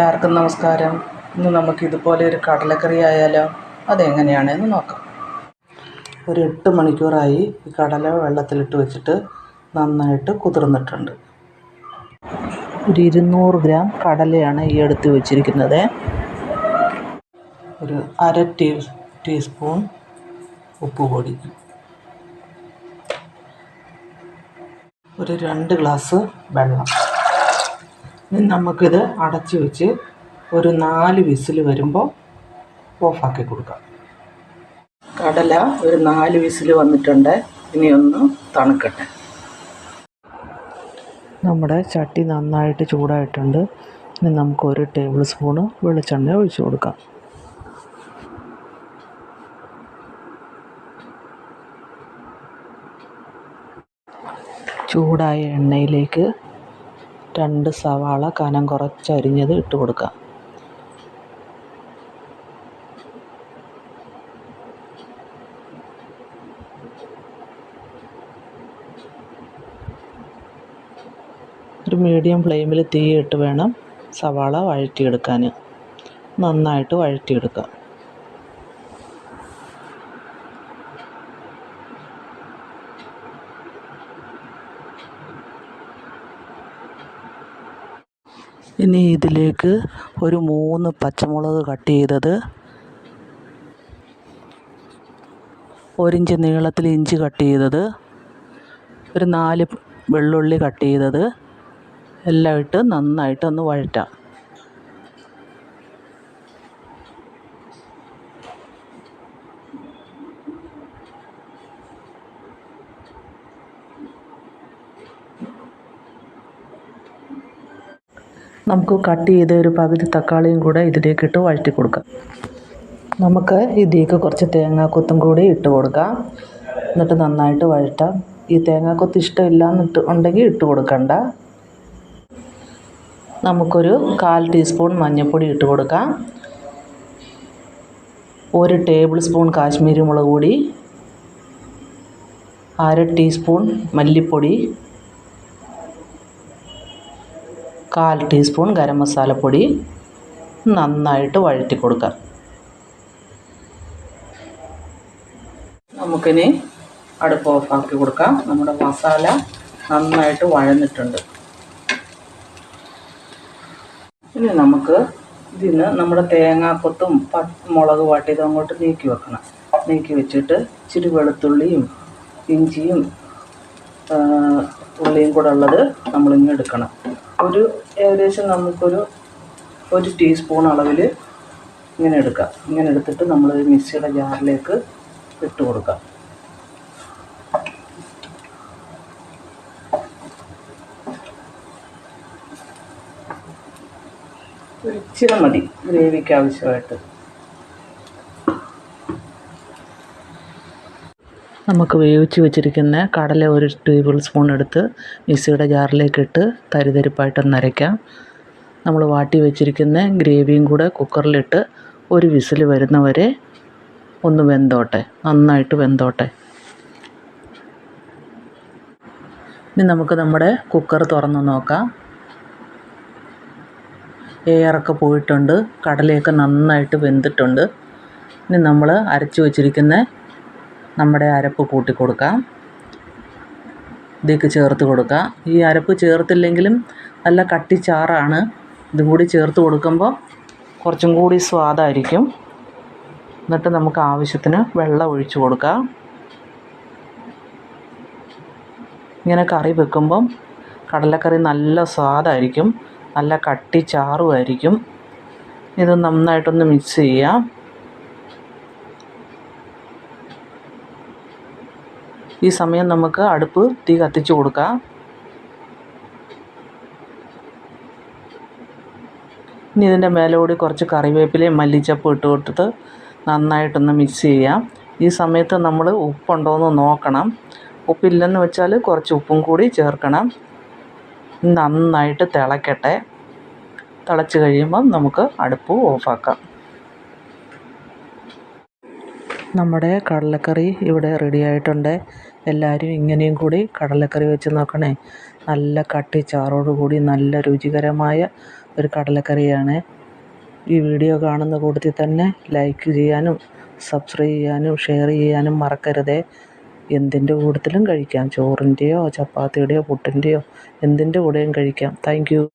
എല്ലാവർക്കും നമസ്കാരം. ഇന്ന് നമുക്ക് ഇതുപോലെ ഒരു കടലക്കറി ആയാലോ? അതെങ്ങനെയാണെന്ന് നോക്കാം. ഒരു എട്ട് മണിക്കൂറായി ഈ കടല വെള്ളത്തിലിട്ട് വെച്ചിട്ട് നന്നായിട്ട് കുതിർന്നിട്ടുണ്ട്. ഒരു ഇരുന്നൂറ് ഗ്രാം കടലയാണ് ഈ എടുത്ത് വെച്ചിരിക്കുന്നത്. ഒരു അര ടീ ടീസ്പൂൺ ഉപ്പ് പൊടി ഒരു രണ്ട് ഗ്ലാസ് വെള്ളം. ഇനി നമുക്കിത് അടച്ച് വെച്ച് ഒരു നാല് വിസിൽ വരുമ്പോൾ ഓഫാക്കി കൊടുക്കാം. കടല ഒരു നാല് വിസിൽ വന്നിട്ടുണ്ട്. ഇനി ഒന്ന് തണുക്കട്ടെ. നമ്മുടെ ചട്ടി നന്നായിട്ട് ചൂടായിട്ടുണ്ട്. ഇനി നമുക്ക് ഒരു ടേബിൾ സ്പൂണ് വെളിച്ചെണ്ണ ഒഴിച്ചു കൊടുക്കാം. ചൂടായ എണ്ണയിലേക്ക് രണ്ട് സവാള കനം കുറച്ചരിഞ്ഞത് ഇട്ട് കൊടുക്കുക ഒരു മീഡിയം ഫ്ലെയിമിൽ തീയിട്ട് വേണം സവാള വഴറ്റിയെടുക്കാൻ. നന്നായിട്ട് വഴറ്റിയെടുക്കുക ഇനി ഇതിലേക്ക് ഒരു മൂന്ന് പച്ചമുളക് കട്ട് ചെയ്തത്. ഒരിഞ്ച് നീളത്തിൽ ഇഞ്ചി കട്ട് ചെയ്തത്. ഒരു നാല് വെള്ളുള്ളി കട്ട് ചെയ്തത്. എല്ലാം ഇട്ട് നന്നായിട്ടൊന്ന് വഴറ്റാം. നമുക്ക് കട്ട് ചെയ്ത ഒരു പകുതി തക്കാളിയും കൂടെ ഇതിലേക്ക് ഇട്ട് വഴറ്റി കൊടുക്കാം. നമുക്ക് ഇതിലേക്ക് കുറച്ച് തേങ്ങാക്കൊത്തും കൂടി ഇട്ട് കൊടുക്കാം. എന്നിട്ട് നന്നായിട്ട് വഴറ്റാം. ഈ തേങ്ങാക്കൊത്ത് ഇഷ്ടമില്ല എന്നിട്ട് ഉണ്ടെങ്കിൽ ഇട്ട് കൊടുക്കണ്ട. നമുക്കൊരു കാൽ ടീസ്പൂൺ മഞ്ഞൾപ്പൊടി ഇട്ട് കൊടുക്കാം. ഒരു ടേബിൾ സ്പൂൺ കാശ്മീരി മുളക് പൊടി. അര ടീസ്പൂൺ മല്ലിപ്പൊടി. കാൽ ടീസ്പൂൺ ഗരം മസാലപ്പൊടി നന്നായിട്ട് വഴറ്റി കൊടുക്കാം. നമുക്കിനി അടുപ്പ് ഓഫാക്കി കൊടുക്കാം. നമ്മുടെ മസാല നന്നായിട്ട് വഴന്നിട്ടുണ്ട്. ഇനി നമുക്ക് ഇതിന് നമ്മുടെ തേങ്ങാക്കൊത്തും മുളക് വാട്ടിയതും അങ്ങോട്ട് നീക്കി വെക്കണം. നീക്കി വെച്ചിട്ട് ഇച്ചിരി വെളുത്തുള്ളിയും ഇഞ്ചിയും ഉള്ളിയും കൂടെ ഉള്ളത് നമ്മളിങ്ങ് എടുക്കണം. ഒരു ഏകദേശം നമുക്കൊരു ഒരു ടീസ്പൂൺ അളവിൽ ഇങ്ങനെ എടുക്കാം. ഇങ്ങനെ എടുത്തിട്ട് നമ്മൾ മിക്സിയുടെ ജാറിലേക്ക് ഇട്ട് കൊടുക്കാം. ഒരു ഇച്ചിരി മതി ഗ്രേവിക്ക് ആവശ്യമായിട്ട്. നമുക്ക് വേവിച്ച് വെച്ചിരിക്കുന്ന കടല ഒരു ടേബിൾ സ്പൂൺ എടുത്ത് മിക്സിയുടെ ജാറിലേക്ക് ഇട്ട് തരിതരിപ്പായിട്ടൊന്ന് അരയ്ക്കാം. നമ്മൾ വാട്ടി വെച്ചിരിക്കുന്ന ഗ്രേവിയും കൂടെ കുക്കറിലിട്ട് ഒരു വിസിൽ വരുന്നവരെ ഒന്ന് വെന്തോട്ടെ നന്നായിട്ട് വെന്തോട്ടെ. ഇനി നമുക്ക് നമ്മുടെ കുക്കർ തുറന്ന് നോക്കാം. എയറൊക്കെ പോയിട്ടുണ്ട് കടലയൊക്കെ നന്നായിട്ട് വെന്തിട്ടുണ്ട്. ഇനി നമ്മൾ അരച്ച് വെച്ചിരിക്കുന്ന നമ്മുടെ അരപ്പ് കൂട്ടി കൊടുക്കാം. ഇതിലേക്ക് ചേർത്ത് കൊടുക്കുക ഈ അരപ്പ് ചേർത്തില്ലെങ്കിലും നല്ല കട്ടി ചാറാണ്. ഇതും കൂടി ചേർത്ത് കൊടുക്കുമ്പോൾ കുറച്ചും കൂടി സ്വാദായിരിക്കും. എന്നിട്ട് നമുക്ക് ആവശ്യത്തിന് വെള്ളം ഒഴിച്ചു കൊടുക്കാം. ഇങ്ങനെ കറി വെക്കുമ്പം കടലക്കറി നല്ല സ്വാദായിരിക്കും. നല്ല കട്ടി ചാറുമായിരിക്കും. ഇത് നന്നായിട്ടൊന്ന് മിക്സ് ചെയ്യാം. ഈ സമയം നമുക്ക് അടുപ്പ് തീ കത്തിച്ചു കൊടുക്കാം. ഇനി ഇതിന്റെ മേലോടി കുറച്ച് കറിവേപ്പിലയും മല്ലിച്ചപ്പും ഇട്ട് നന്നായിട്ടൊന്ന് മിക്സ് ചെയ്യാം. ഈ സമയത്ത് നമ്മൾ ഉപ്പുണ്ടോയെന്ന് നോക്കണം. ഉപ്പില്ലെന്ന് വെച്ചാൽ കുറച്ച് ഉപ്പും കൂടി ചേർക്കണം. നന്നായിട്ട് തിളക്കട്ടെ. തിളച്ച് കഴിയുമ്പം നമുക്ക് അടുപ്പ് ഓഫാക്കാം. നമ്മുടെ കടലക്കറി ഇവിടെ റെഡി ആയിട്ടുണ്ട്. എല്ലാവരും ഇങ്ങനെയും കൂടി കടലക്കറി വെച്ച് നോക്കണേ. നല്ല കട്ടി ചാറോട് കൂടി നല്ല രുചികരമായ ഒരു കടലക്കറിയാണ്. ഈ വീഡിയോ കാണുന്ന കൂട്ടത്തിൽ തന്നെ ലൈക്ക് ചെയ്യാനും സബ്സ്ക്രൈബ് ചെയ്യാനും ഷെയർ ചെയ്യാനും മറക്കരുതേ. എന്തിന്റെ കൂട്ടത്തിലും കഴിക്കാം. ചോറിന്റെയോ ചപ്പാത്തിയുടെയോ പുട്ടിന്റെയോ എന്തിന്റെ കൂടെയും കഴിക്കാം. താങ്ക്